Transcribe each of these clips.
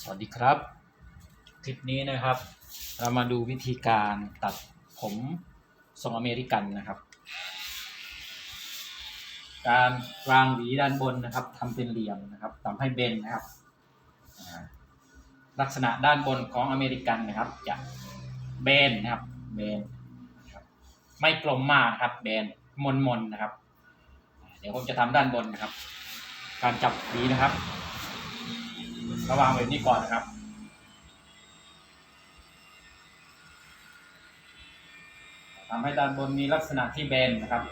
สวัสดีครับ คลิปนี้นะครับ เรามาดูวิธีการตัดผมทรงอเมริกันนะครับ การวางหวีด้านบนนะครับทำเป็นเหลี่ยมนะครับทำให้เบนนะครับ ลักษณะด้านบนของอเมริกันนะครับ จะเบนนะครับเบนไม่กลมมากครับเบนมนมนๆนะครับ เดี๋ยวผมจะทำด้านบนนะครับ การจับหวีนะครับ ระวางแบบนี้ก่อนนะครับ ทำให้ด้านบนมีลักษณะที่แบนนะครับ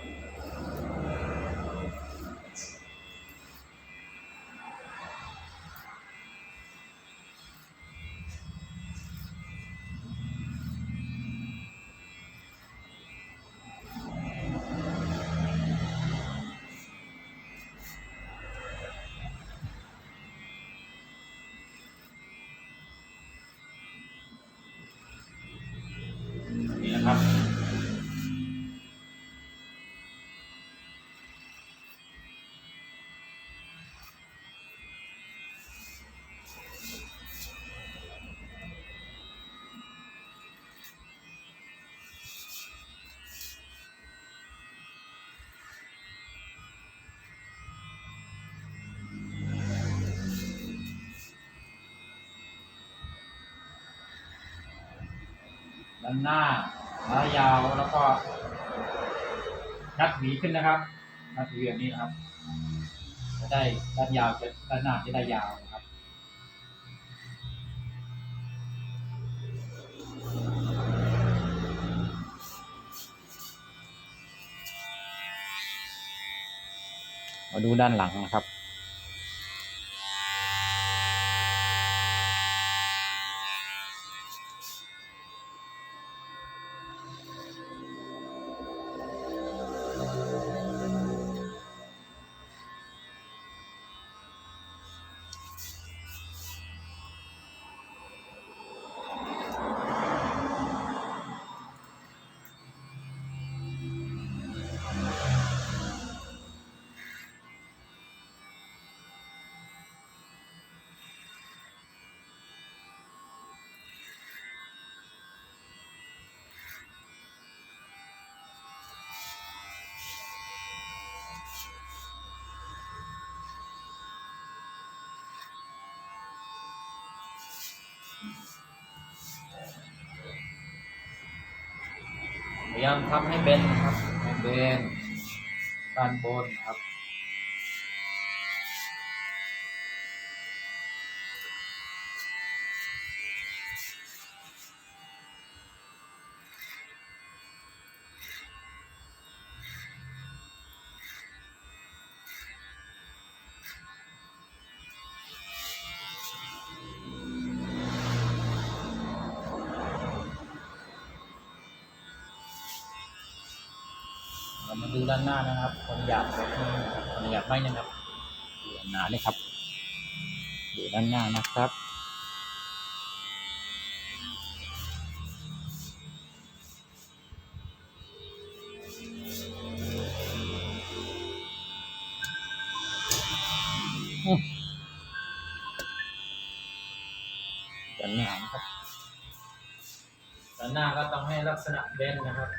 ด้านหน้าล้ายาวแล้วก็นัดหวีขึ้นนะครับนัดหวีแบบนี้นะครับจะได้ด้านยาวจะด้านหน้าจะได้ยาวนะครับมาดูด้านหลังนะครับ พยายามทำให้เบนนะครับให้เบนด้านบนครับ มาดูด้านหน้านะครับความหยาบแบบนี้ครับความหยาบไม่นะครับหนาเลยครับ ดูด้านหน้านะครับอืมด้านหน้านะครับด้านหน้าก็ต้องให้ลักษณะเบนนะครับ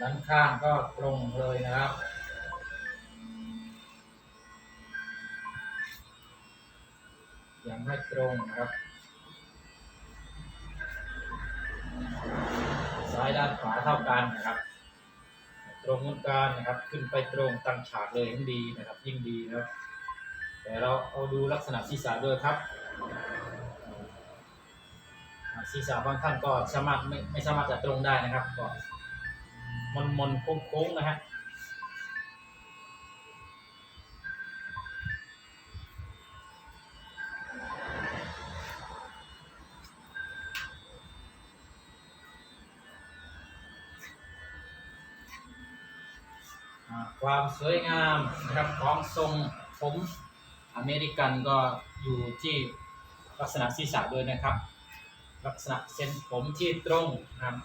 ด้านข้างก็ตรงเลยนะครับยังไม่ตรงนะครับซ้ายด้านขวาเท่ากันนะครับ ตรงเหมือนกันนะครับ ขึ้นไปตรงตั้งฉากเลยยิ่งดีนะครับ ยิ่งดีนะครับ แต่เราเอาดูลักษณะศีรษะด้วยครับศีรษะบางท่านก็สามารถไม่ไม่สามารถจะตรงได้นะครับก็ มนมนๆโค้งนะฮะความสวยงามนะครับของทรงผมอเมริกันก็อยู่ที่ลักษณะศีรษะด้วยนะครับ ลักษณะเส้นผมที่ตรงนะครับ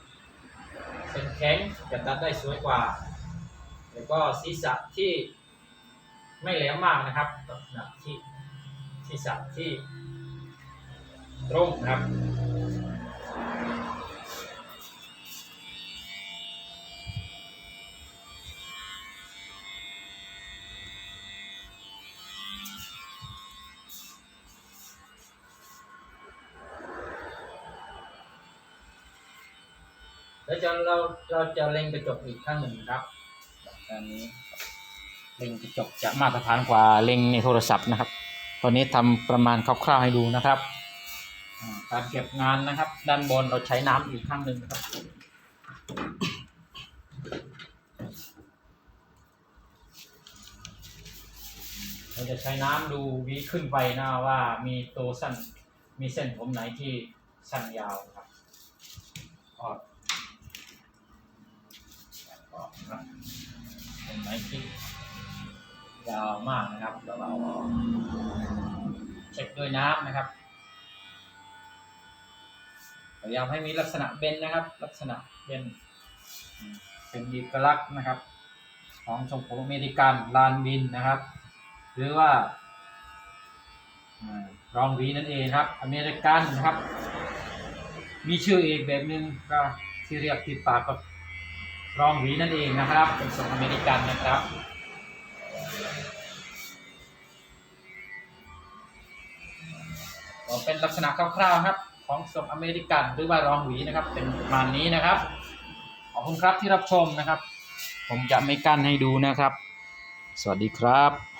แข็งจะตัดได้สวยกว่า แล้วก็ศีรษะที่ไม่แหลมมากนะครับลักษณะที่ศีรษะที่ตรงนะครับ แล้วจะเราเราจะเล็งกระจกอีกครั้งหนึ่งครับแบบการนี้เล็งกระจกจะมาตรฐานกว่าเล็งในโทรศัพท์นะครับ ตอนนี้ทำประมาณคร่าวๆให้ดูนะครับการเก็บงานนะครับ ด้านบนเราใช้น้ำอีกครั้งหนึ่งนะครับเราจะใช้น้ำดูวีขึ้นไปนะว่ามีตัวสั้นมีเส้นผมไหนที่สั้นยาวครับ ที่ยาวมากนะครับแล้วเราเช็คด้วยน้ำนะครับพยายามให้มีลักษณะเบนนะครับ ลักษณะเบนเป็นเอกลักษณ์นะครับ ของทรงผมอเมริกันลานบินนะครับ หรือว่ารองวีนั่นเองครับ อเมริกันนะครับ มีชื่ออีกแบบหนึ่งก็ที่เรียกติดปากกับ รองหวีนั่นเองนะครับ เป็นทรงอเมริกันนะครับก็เป็นลักษณะคร่าวๆครับ ของทรงอเมริกันหรือว่ารองหวีนะครับ เป็นประมาณนี้นะครับ ขอบคุณครับที่รับชมนะครับ ผมจะไม่กั้นให้ดูนะครับ สวัสดีครับ